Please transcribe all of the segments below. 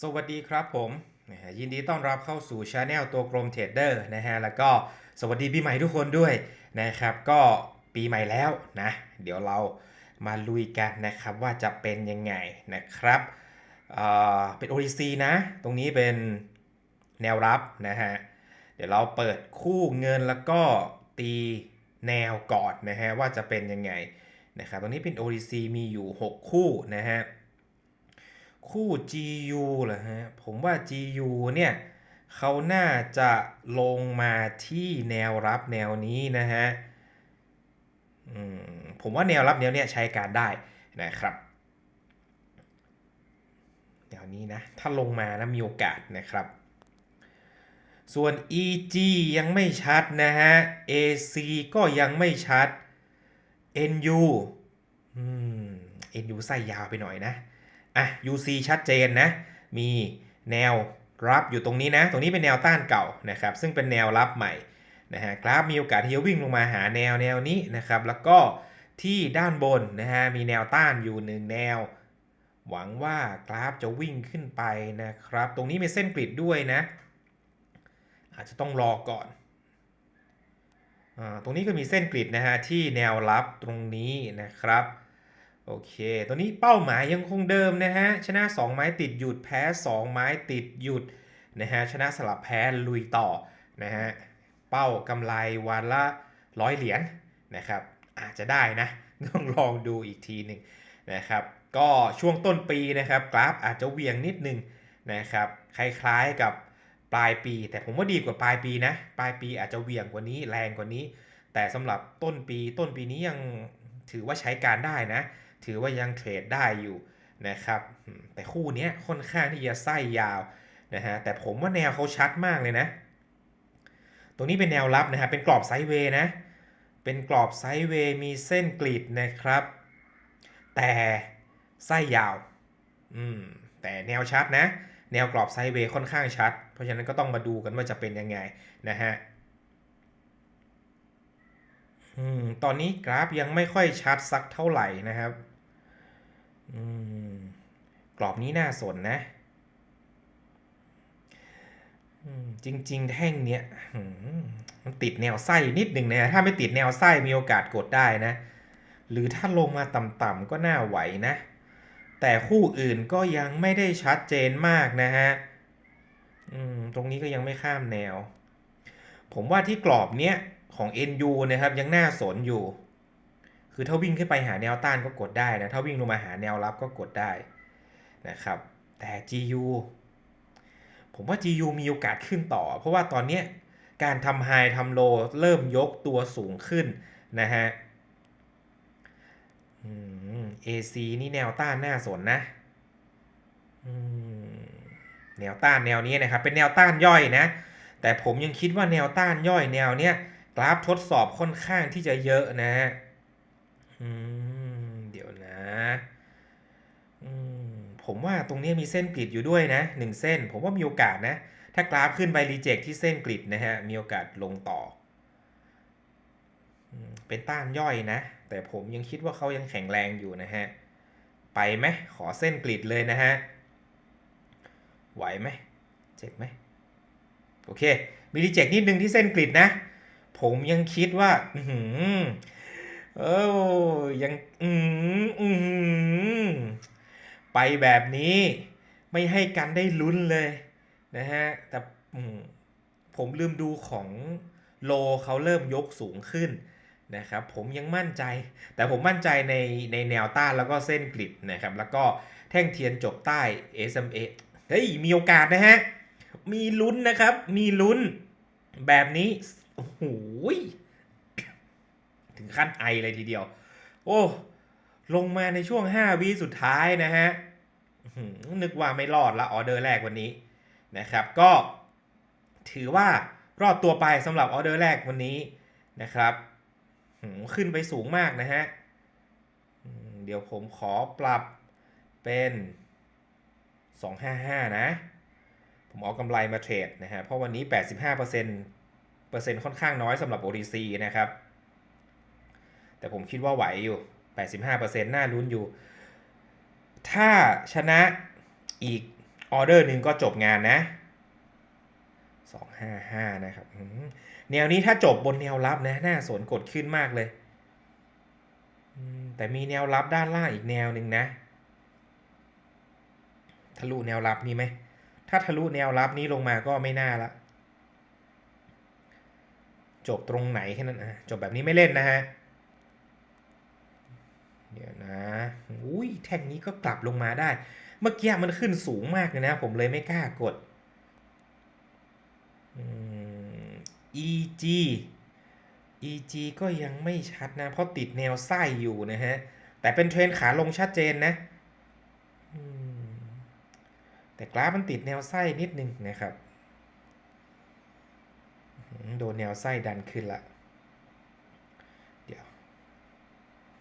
สวัสดีครับผม ยินดีต้อนรับเข้าสู่ช anel ตัวกรมเทรดเดอร์นะฮะ แล้วก็สวัสดีปีใหม่ทุกคนด้วยนะครับ ก็ปีใหม่แล้วนะ เดี๋ยวเรามาลุยกันนะครับว่าจะเป็นยังไงนะครับเออเป็น OTC นะ ตรงนี้เป็นแนวรับนะฮะ เดี๋ยวเราเปิดคู่เงินแล้วก็ตีแนวกอนนะฮะว่าจะเป็นยังไงนะครับ ตรงนี้เป็น OTC มีอยู่ 6 คู่นะฮะ คู่ GU เหรอฮะ ผมว่า GU เนี่ยเขาน่าจะลงมาที่แนวรับแนวนี้นะฮะผมว่าแนวรับแนวเนี้ยใช้การได้นะครับแนวนี้นะ ถ้าลงมานะมีโอกาสนะครับ ส่วน EG ยังไม่ชัดนะฮะ AC ก็ยังไม่ชัด NU อืม NU ไส้ยาวไปหน่อยนะ อะ UC ชัดเจนนะ มีแนวรับอยู่ตรงนี้นะ ตรงนี้เป็นแนวต้านเก่านะครับ ซึ่งเป็นแนวรับใหม่นะฮะ กราฟมีโอกาสที่จะวิ่งลงมาหาแนวแนวนี้นะครับ แล้วก็ที่ด้านบนนะฮะ มีแนวต้านอยู่หนึ่งแนว หวังว่ากราฟจะวิ่งขึ้นไปนะครับ ตรงนี้มีเส้นกริดด้วยนะ อาจจะต้องรอก่อนอาตรงนี้ก็มีเส้นกริดนะฮะที่แนวรับตรงนี้นะครับ โอเค ตัวนี้เป้าหมายยังคงเดิมนะฮะ ชนะ 2 ไม้ติดหยุดแพ้ 2 ไม้ติดหยุดนะฮะ ชนะสลับแพ้ลุยต่อนะฮะ เป้ากำไรวันละร้อยเหรียญนะครับ อาจจะได้นะ ต้องลองดูอีกทีหนึ่งนะครับ ก็ช่วงต้นปีนะครับ กราฟอาจจะเวียงนิดนึงนะครับ คล้ายๆกับปลายปี แต่ผมว่าดีกว่าปลายปีนะ ปลายปีอาจจะเวียงกว่านี้แรงกว่านี้ แต่สำหรับต้นปีต้นปีนี้ยังถือว่าใช้การได้นะ ถือว่ายังเทรดได้อยู่นะครับ แต่คู่นี้ค่อนข้างที่จะไส้ยาวนะฮะ แต่ผมว่าแนวเขาชัดมากเลยนะ ตรงนี้เป็นแนวรับนะฮะ เป็นกรอบไซด์เวย์นะ เป็นกรอบไซด์เวย์มีเส้นกรีดนะครับ แต่ไส้ยาว อืม แต่แนวชัดนะ แนวกรอบไซด์เวย์ค่อนข้างชัด เพราะฉะนั้นก็ต้องมาดูกันว่าจะเป็นยังไงนะฮะอืมตอนนี้กราฟยังไม่ค่อยชัดสักเท่าไหร่นะครับ กรอบนี้น่าสนนะจริง ๆ แท่งเนี้ยมันติดแนวไส้นิดหนึ่งนะถ้าไม่ติดแนวไส้มีโอกาสกดได้นะ หรือถ้าลงมาต่ำๆก็น่าไหวนะ แต่คู่อื่นก็ยังไม่ได้ชัดเจนมากนะฮะตรงนี้ก็ยังไม่ข้ามแนว ผมว่าที่กรอบเนี้ยของ NU นะครับยังน่าสนอยู่ คือถ้าวิ่งขึ้นไปหาแนวต้านก็กดได้นะ ถ้าวิ่งลงมาหาแนวรับก็กดได้นะครับ แต่ GU ผมว่า GU มีโอกาสขึ้นต่อ เพราะว่าตอนนี้การทำไฮทำโลเริ่มยกตัวสูงขึ้นนะฮะเอืม AC นี่แนวต้านน่าสนนะแนวต้านแนวนี้นะครับ เป็นแนวต้านย่อยนะ แต่ผมยังคิดว่าแนวต้านย่อยแนวเนี้ยกราฟทดสอบค่อนข้างที่จะเยอะนะฮะ อืม เดี๋ยวนะ อืม ผมว่าตรงนี้มีเส้นกริดอยู่ด้วยนะหนึ่งเส้น ผมว่ามีโอกาสนะ ถ้ากราฟขึ้นไปรีเจคที่เส้นกริดนะฮะ มีโอกาสลงต่อ เป็นต้านย่อยนะ แต่ผมยังคิดว่าเขายังแข็งแรงอยู่นะฮะ ไปไหมขอเส้นกริดเลยนะฮะ ไหวไหมเจ็บไหมโอเค มีรีเจคนิดนึงที่เส้นกริดนะ ผมยังคิดว่า อื เออยังอืออือหือไปแบบนี้ไม่ให้กันได้ลุ้นเลยนะฮะ แต่ผมลืมดูของโลเขาเริ่มยกสูงขึ้นนะครับ ผมยังมั่นใจ แต่ผมมั่นใจในในแนวต้านแล้วก็เส้นกริดนะครับ แล้วก็แท่งเทียนจบใต้ SMA เฮ้ย มีโอกาสนะฮะ มีลุ้นนะครับ มีลุ้นแบบนี้ โอ้โห ถึงขั้นไอเลยทีเดียว โอ้ ลงมาในช่วง 5วิสุดท้ายนะฮะนึกว่าไม่รอดละออเดอร์แรกวันนี้นะครับ ก็ถือว่ารอดตัวไปสำหรับออเดอร์แรกวันนี้นะครับขึ้นไปสูงมากนะฮะเดี๋ยวผมขอปรับเป็น 255 นะ ผมเอากำไรมาเทรดนะฮะ เพราะวันนี้ 85%เปอร์เซ็นต์เปอร์เซ็นต์ค่อนข้างน้อยสำหรับ OTC นะครับ แต่ผมคิดว่าไหวอยู่ 85%น่าลุ้นอยู่ ถ้าชนะอีกออเดอร์หนึ่งก็จบงานนะ 255 นะครับ แนวนี้ถ้าจบบนแนวรับนะ น่าสนกดขึ้นมากเลย แต่มีแนวรับด้านล่างอีกแนวหนึ่งนะ ทะลุแนวรับนี้ไหม ถ้าทะลุแนวรับนี้ลงมาก็ไม่น่าละ จบตรงไหนแค่นั้นอะจบแบบนี้ไม่เล่นนะฮะ เดี๋ยวนะ อุ้ยแท่งนี้ก็กลับลงมาได้ เมื่อกี้มันขึ้นสูงมากเลยนะ ผมเลยไม่กล้ากดอืม EG EG ก็ยังไม่ชัดนะ เพราะติดแนวไส้อยู่นะฮะ แต่เป็นเทรนขาลงชัดเจนนะอืมแต่กราฟมันติดแนวไส้นิดนึงนะครับ โดนแนวไส้ดันขึ้นละ เดี๋ยว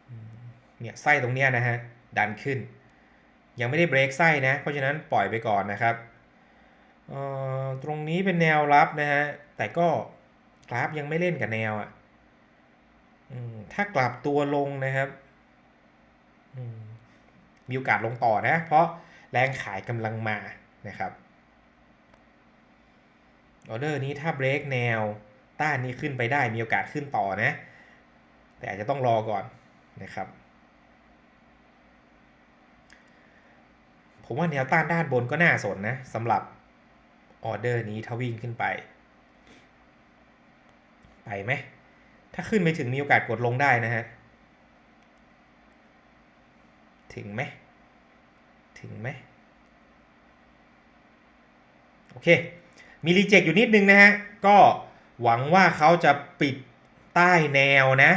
อืม เนี่ยไส้ตรงเนี้ยนะฮะดันขึ้น ยังไม่ได้เบรกไส้นะเพราะฉะนั้นปล่อยไปก่อนนะครับตรงนี้เป็นแนวรับนะฮะแต่ก็กราฟยังไม่เล่นกับแนวอะ่ะถ้ากลับตัวลงนะครับมีโอกาสลงต่อนะ เพราะแรงขายกำลังมานะครับออเดอร์นี้ถ้าเบรกแนวต้านนี้ขึ้นไปได้มีโอกาสขึ้นต่อนะ แต่อาจจะต้องรอก่อนนะครับ ผมว่าแนวต้านด้านบนก็น่าสนนะสำหรับออเดอร์นี้ถ้าวิ่งขึ้นไป ไปไหม ถ้าขึ้นไปถึงมีโอกาสกดลงได้นะฮะ ถึงไหม ถึงไหม โอเค มีรีเจ็คอยู่นิดนึงนะฮะ ก็หวังว่าเขาจะปิดใต้แนวนะ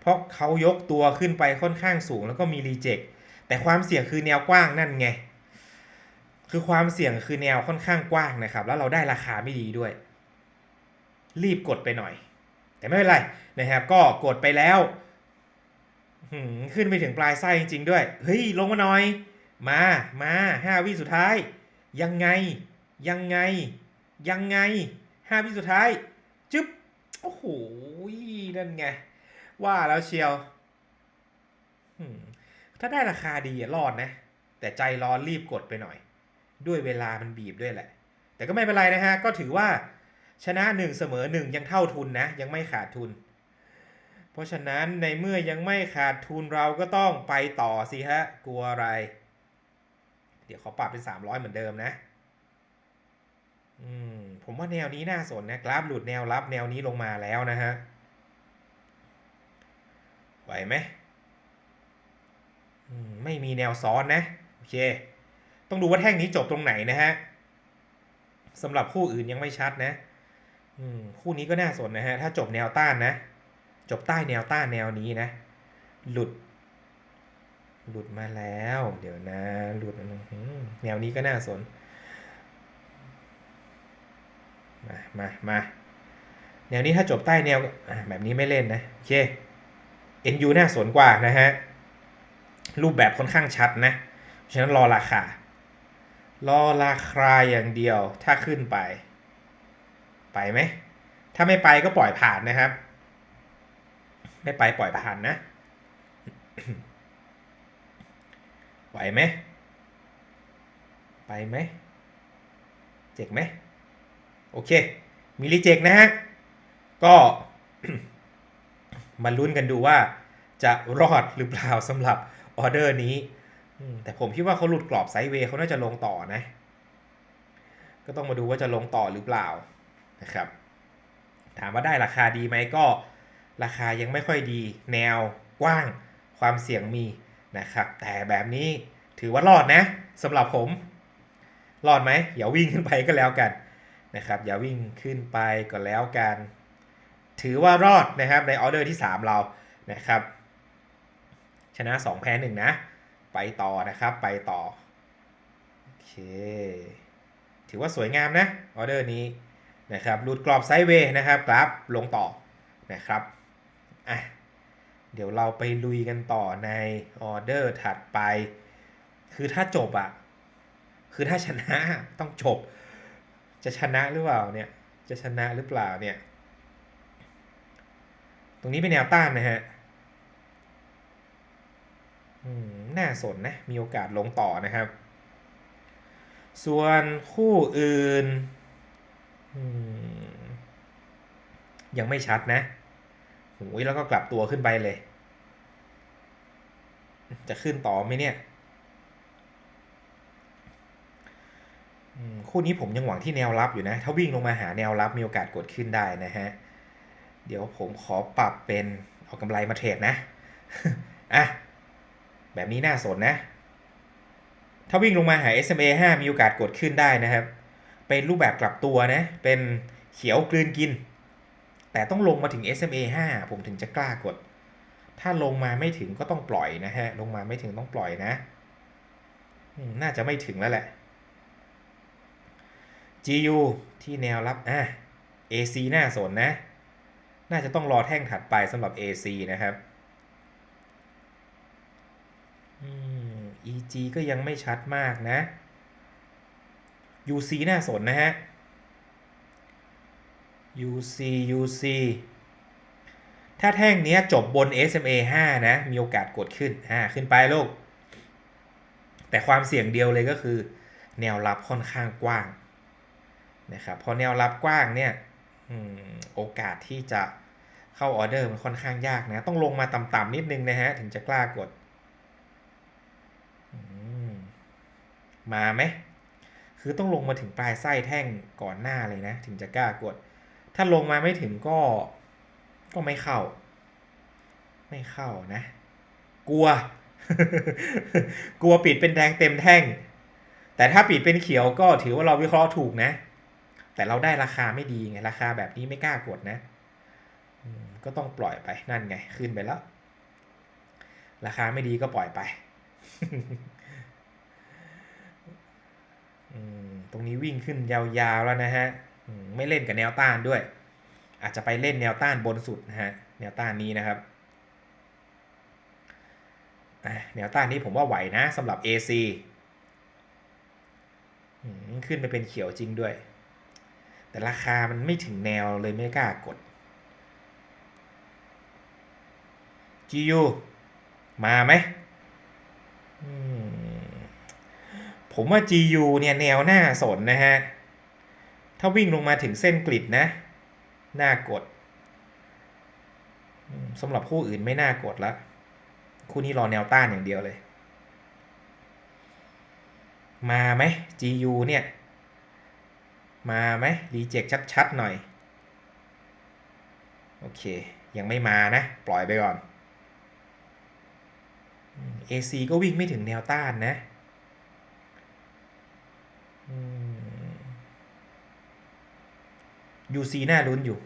เพราะเขายกตัวขึ้นไปค่อนข้างสูงแล้วก็มีรีเจ็คแต่ความเสี่ยงคือแนวกว้างนั่นไง คือความเสี่ยงคือแนวค่อนข้างกว้างนะครับ แล้วเราได้ราคาไม่ดีด้วย รีบกดไปหน่อย แต่ไม่เป็นไรนะครับ ก็กดไปแล้วขึ้นไปถึงปลายไส้จริง ๆ ด้วย เฮ้ย ลงมาหน่อย มามาห้าวิสุดท้าย ยังไง ยังไง ยังไงห้าวิสุดท้าย จึ๊บ โอ้โห นั่นไง ว่าแล้วเชียว ถ้าได้ราคาดีรอดนะ แต่ใจร้อนรีบกดไปหน่อย ด้วยเวลามันบีบด้วยแหละ แต่ก็ไม่เป็นไรนะฮะ ก็ถือว่าชนะหนึ่งเสมอหนึ่งยังเท่าทุนนะ ยังไม่ขาดทุน เพราะฉะนั้นในเมื่อยังไม่ขาดทุนเราก็ต้องไปต่อสิฮะ กลัวอะไร เดี๋ยวเขาปรับเป็น 300 เหมือนเดิมนะ อืม ผมว่าแนวนี้น่าสนนะ กราฟหลุดแนวรับแนวนี้ลงมาแล้วนะฮะ ไหวไหมอืมไม่มีแนวซ้อนนะ โอเค ต้องดูว่าแท่งนี้จบตรงไหนนะฮะสำหรับคู่อื่นยังไม่ชัดนะอืมคู่นี้ก็น่าสนนะฮะ ถ้าจบแนวต้านนะ จบใต้แนวต้านแนวนี้นะ หลุด หลุดมาแล้ว เดี๋ยวนะ หลุดแนวนี้ก็น่าสน มามามาแนวนี้ถ้าจบใต้แนวแบบนี้ไม่เล่นนะ โอเค NU น่าสนกว่านะฮะ รูปแบบค่อนข้างชัดนะเพราะฉะนั้นรอราคา รอราคาอย่างเดียวถ้าขึ้นไป ไปไหม ถ้าไม่ไปก็ปล่อยผ่านนะครับ ไม่ไปปล่อยผ่านนะ ไหวไหม ไปไหม เจ็กไหม โอเคมีรีเจ็คนะฮะ ก็มาลุ้นกันดูว่าจะรอดหรือเปล่าสำหรับออเดอร์นี้ แต่ผมคิดว่าเขาหลุดกรอบไซด์เวย์เขาน่าจะลงต่อนะ ก็ต้องมาดูว่าจะลงต่อหรือเปล่านะครับ ถามว่าได้ราคาดีไหมก็ ราคายังไม่ค่อยดี แนวกว้าง ความเสี่ยงมีนะครับ แต่แบบนี้ถือว่ารอดนะสำหรับผม รอดไหมอย่าวิ่งขึ้นไปก็แล้วกันนะครับ อย่าวิ่งขึ้นไปก็แล้วกัน ถือว่ารอดนะครับในออเดอร์ที่ 3 เรานะครับ ชนะ 2 แพ้ 1 นะ ไปต่อนะครับ ไปต่อ โอเค ถือว่าสวยงามนะ ออเดอร์นี้นะครับหลุดกรอบไซด์เวย์นะครับกราฟลงต่อนะครับ อะ เดี๋ยวเราไปลุยกันต่อในออเดอร์ถัดไป คือถ้าจบอะคือถ้าชนะต้องจบ จะชนะหรือเปล่าเนี่ย จะชนะหรือเปล่าเนี่ย ตรงนี้เป็นแนวต้านนะฮะ น่าสนนะ มีโอกาสลงต่อนะครับ ส่วนคู่อื่น ยังไม่ชัดนะโอ้ยแล้วก็กลับตัวขึ้นไปเลย จะขึ้นต่อไหมเนี่ยคู่นี้ผมยังหวังที่แนวรับอยู่นะ ถ้าวิ่งลงมาหาแนวรับมีโอกาสกดขึ้นได้นะฮะ เดี๋ยวผมขอปรับเป็นเอากำไรมาเทรดนะ อะ แบบนี้น่าสนนะ ถ้าวิ่งลงมาหา SMA 5 มีโอกาสกดขึ้นได้นะครับ เป็นรูปแบบกลับตัวนะ เป็นเขียวกลืนกิน แต่ต้องลงมาถึง SMA 5 ผมถึงจะกล้ากด ถ้าลงมาไม่ถึงก็ต้องปล่อยนะฮะ ลงมาไม่ถึงต้องปล่อยนะ น่าจะไม่ถึงแล้วแหละ GU ที่แนวรับอะ AC น่าสนนะ น่าจะต้องรอแท่งถัดไปสำหรับ AC นะครับอืม EG ก็ยังไม่ชัดมากนะ UC น่าสนนะฮะ UC UC ถ้าแท่งนี้จบบน SMA 5 นะ มีโอกาสกดขึ้นอ่าขึ้นไปลูก แต่ความเสี่ยงเดียวเลยก็คือ แนวรับค่อนข้างกว้างนะครับพอแนวรับกว้างเนี่ยโอกาสที่จะเข้าออเดอร์มันค่อนข้างยากนะ ต้องลงมาต่ำๆนิดนึงนะฮะ ถึงจะกล้ากดอืม มาไหม คือต้องลงมาถึงปลายไส้แท่งก่อนหน้าเลยนะ ถึงจะกล้ากด ถ้าลงมาไม่ถึงก็ ก็ไม่เข้า ไม่เข้านะ กลัว กลัวปิดเป็นแดงเต็มแท่ง แต่ถ้าปิดเป็นเขียวก็ถือว่าเราวิเคราะห์ถูกนะ แต่เราได้ราคาไม่ดีไง ราคาแบบนี้ไม่กล้ากดนะ ก็ต้องปล่อยไป นั่นไง ขึ้นไปแล้ว ราคาไม่ดีก็ปล่อยไป ตรงนี้วิ่งขึ้นยาวๆแล้วนะฮะไม่เล่นกับแนวต้านด้วย อาจจะไปเล่นแนวต้านบนสุดนะฮะแนวต้านนี้นะครับแนวต้านนี้ผมว่าไหวนะสำหรับ AC ขึ้นไปเป็นเขียวจริงด้วย แต่ราคามันไม่ถึงแนวเลยไม่กล้ากด GU มาไหมม ผมว่า GU เนี่ยแนวหน้าสนนะฮะ ถ้าวิ่งลงมาถึงเส้นกริดนะ น่ากดสำหรับคู่อื่นไม่น่ากดละ คู่นี้รอแนวต้านอย่างเดียวเลย มาไหม GU เนี่ย มาไหมรีเจ็คชัดๆหน่อย โอเค ยังไม่มานะ ปล่อยไปก่อนอืม AC ก็วิ่งไม่ถึงแนวต้านนะอืม UC น่าลุ้นอยู่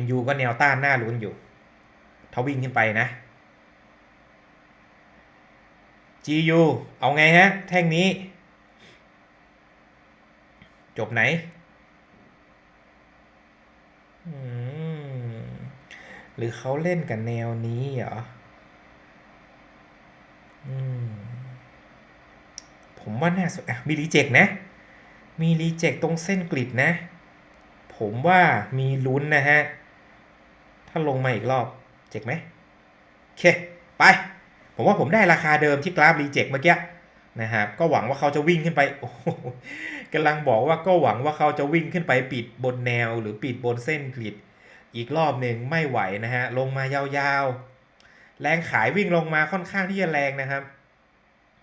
NU ก็แนวต้านน่าลุ้นอยู่ถ้าวิ่งขึ้นไปนะ GU เอาไงฮะ แท่งนี้ จบไหน หรือเขาเล่นกับแนวนี้เหรอผมว่าน่าสนอะมีรีเจ็คนะ มีรีเจ็คตรงเส้นกริดนะ ผมว่ามีลุ้นนะฮะ ถ้าลงมาอีกรอบเจ็กไหมโอเค ไป ผมว่าผมได้ราคาเดิมที่กราฟรีเจ็คเมื่อกี้นะครับก็หวังว่าเขาจะวิ่งขึ้นไปโอ้กำลังบอกว่าก็หวังว่าเขาจะวิ่งขึ้นไปปิดบนแนวหรือปิดบนเส้นกริดอีกรอบหนึ่งไม่ไหวนะฮะ ลงมายาวๆ แรงขายวิ่งลงมาค่อนข้างที่จะแรงนะครับ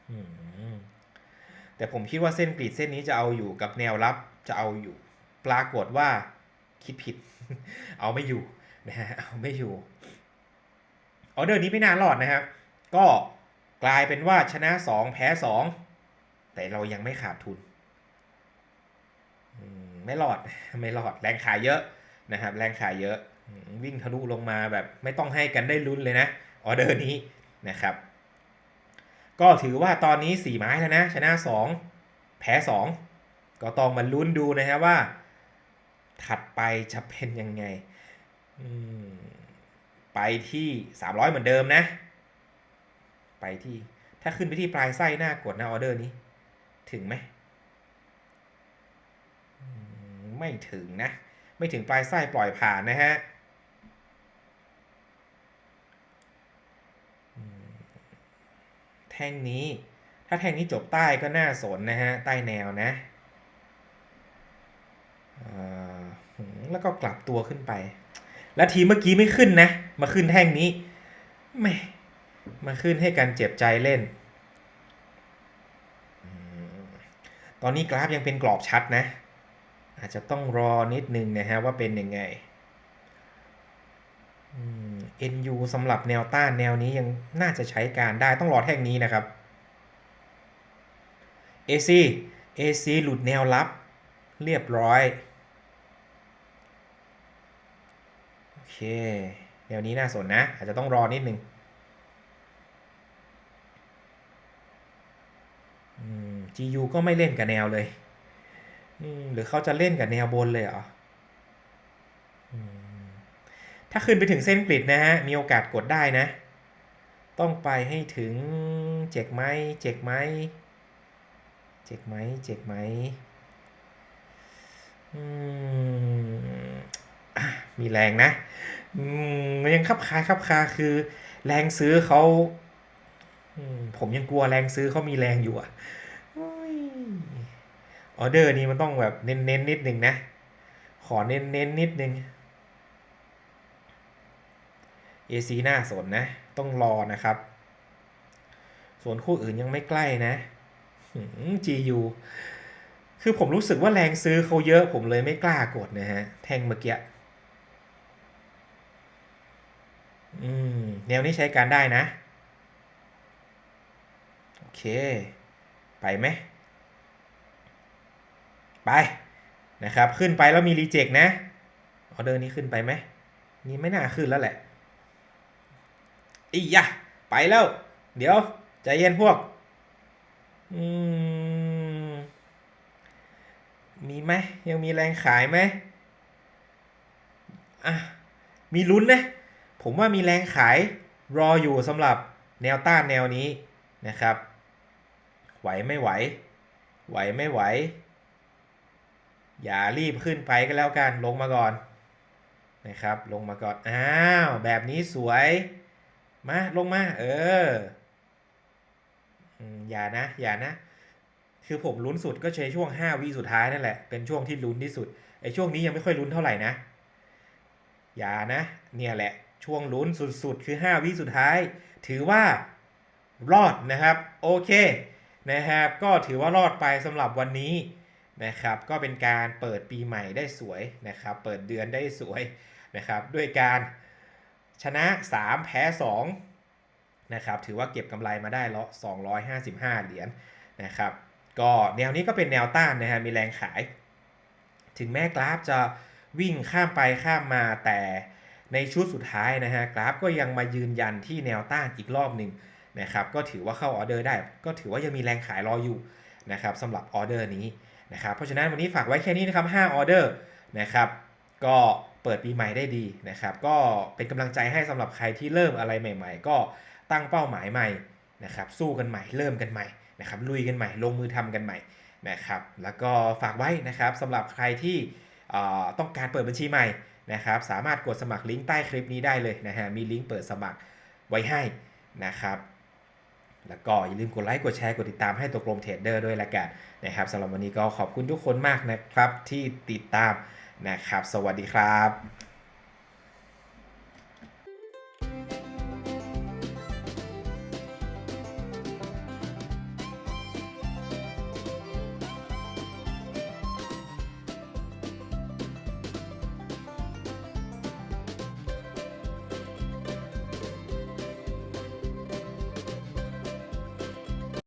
อืม แต่ผมคิดว่าเส้นกรีดเส้นนี้จะเอาอยู่กับแนวรับจะเอาอยู่ ปรากฏว่าคิดผิด เอาไม่อยู่นะฮะเอาไม่อยู่ออเดอร์นี้ไม่น่ารอดนะครับ ก็กลายเป็นว่าชนะ 2 แพ้ 2 แต่เรายังไม่ขาดทุนไม่รอดไม่รอดแรงขายเยอะนะครับ แรงขายเยอะวิ่งทะลุลงมาแบบไม่ต้องให้กันได้ลุ้นเลยนะออเดอร์นี้นะครับ ก็ถือว่าตอนนี้ 4 ไม้แล้วนะ ชนะ 2 แพ้ 2 ก็ต้องมาลุ้นดูนะฮะว่า ถัดไปจะเป็นยังไง ไปที่ 300 เหมือนเดิมนะ ไปที่ถ้าขึ้นไปที่ปลายไส้หน้ากดนะออเดอร์นี้ ถึงไหม ไม่ถึงนะ ไม่ถึงปลายไส้ปล่อยผ่านนะฮะอืมแท่งนี้ ถ้าแท่งนี้จบใต้ก็น่าสนนะฮะ ใต้แนวนะ แล้วก็กลับตัวขึ้นไป แล้วทีเมื่อกี้ไม่ขึ้นนะ มาขึ้นแท่งนี้แม่มาขึ้นให้กันเจ็บใจเล่น ตอนนี้กราฟยังเป็นกรอบชัดนะ อาจจะต้องรอนิดนึงนะฮะว่าเป็นยังไงอืม NU สำหรับแนวต้านแนวนี้ยังน่าจะใช้การได้ต้องรอแท่งนี้นะครับ AC AC หลุดแนวรับเรียบร้อยโอเคแนวนี้น่าสนนะ อาจจะต้องรอนิดนึงอืม GU ก็ไม่เล่นกับแนวเลย หรือเขาจะเล่นกับแนวบนเลยเหรอ ถ้าขึ้นไปถึงเส้นกริดนะฮะ มีโอกาสกดได้นะ ต้องไปให้ถึงเจ็กไหมเจ็กไหมเจ็กไหมเจ็กไหมอืมมีแรงนะมันยังคับคาคับคาคือ แรงซื้อเขาผมยังกลัวแรงซื้อเขามีแรงอยู่อะออเดอร์นี้มันต้องแบบเน้นๆนนิดนึงนะ ขอเน้นๆนนิดนึง AC หน้าสนนะ ต้องรอนะครับ ส่วนคู่อื่นยังไม่ใกล้นะ GU คือผมรู้สึกว่าแรงซื้อเขาเยอะผมเลยไม่กล้ากดนะฮะ แท่งเมื่อกี้อืมแนวนี้ใช้การได้นะ โอเค ไปไหม ไปนะครับ ขึ้นไปแล้วมีรีเจ็คนะ ออเดอร์นี้ขึ้นไปไหม นี่ไม่น่าขึ้นแล้วแหละ อียะไปแล้ว เดี๋ยว ใจเย็นพวก อืม มีไหมยังมีแรงขายไหมอะ มีลุ้นนะ ผมว่ามีแรงขายรออยู่สำหรับแนวต้านแนวนี้นะครับ ไหวไม่ไหว ไหวไม่ไหว อย่ารีบขึ้นไปก็แล้วกัน ลงมาก่อนนะครับ ลงมาก่อน อ้าว แบบนี้สวย มาลงมา เอออย่านะ อย่านะ คือผมลุ้นสุดก็ใช้ช่วง5วิสุดท้ายนั่นแหละ เป็นช่วงที่ลุ้นที่สุด ไอ้ช่วงนี้ยังไม่ค่อยลุ้นเท่าไหร่นะ อย่านะ เนี่ยแหละ ช่วงลุ้นสุดๆ คือ5วิสุดท้าย ถือว่ารอดนะครับ โอเคนะครับ ก็ถือว่ารอดไปสำหรับวันนี้นะครับ ก็เป็นการเปิดปีใหม่ได้สวยนะครับ เปิดเดือนได้สวยนะครับ ด้วยการ ชนะ 3 แพ้ 2 นะครับ ถือว่าเก็บกำไรมาได้ละ255 เหรียญนะครับ ก็แนวนี้ก็เป็นแนวต้านนะฮะ มีแรงขาย ถึงแม้กราฟจะวิ่งข้ามไปข้ามมาแต่ในชุดสุดท้ายนะฮะ กราฟก็ยังมายืนยันที่แนวต้านอีกรอบหนึ่งนะครับ ก็ถือว่าเข้าออเดอร์ได้ ก็ถือว่ายังมีแรงขายรออยู่นะครับสำหรับออเดอร์นี้นะครับ เพราะฉะนั้นวันนี้ฝากไว้แค่นี้นะครับ5ออเดอร์นะครับ ก็เปิดปีใหม่ได้ดีนะครับ ก็เป็นกำลังใจให้สำหรับใครที่เริ่มอะไรใหม่ ๆ ก็ตั้งเป้าหมายใหม่นะครับ สู้กันใหม่เริ่มกันใหม่นะครับลุยกันใหม่ลงมือทำกันใหม่นะครับแล้วก็ฝากไว้นะครับสำหรับใครที่เอ่อต้องการเปิดบัญชีใหม่นะครับสามารถกดสมัครลิงก์ใต้คลิปนี้ได้เลยนะฮะมีลิงก์เปิดสมัครไว้ให้นะครับแล้วก็อย่าลืมกดไลค์กดแชร์กดติดตามให้ตัวกลมเทรดเดอร์ด้วยละกันนะครับสำหรับวันนี้ก็ขอบคุณทุกคนมากนะครับที่ติดตาม นะครับ สวัสดีครับ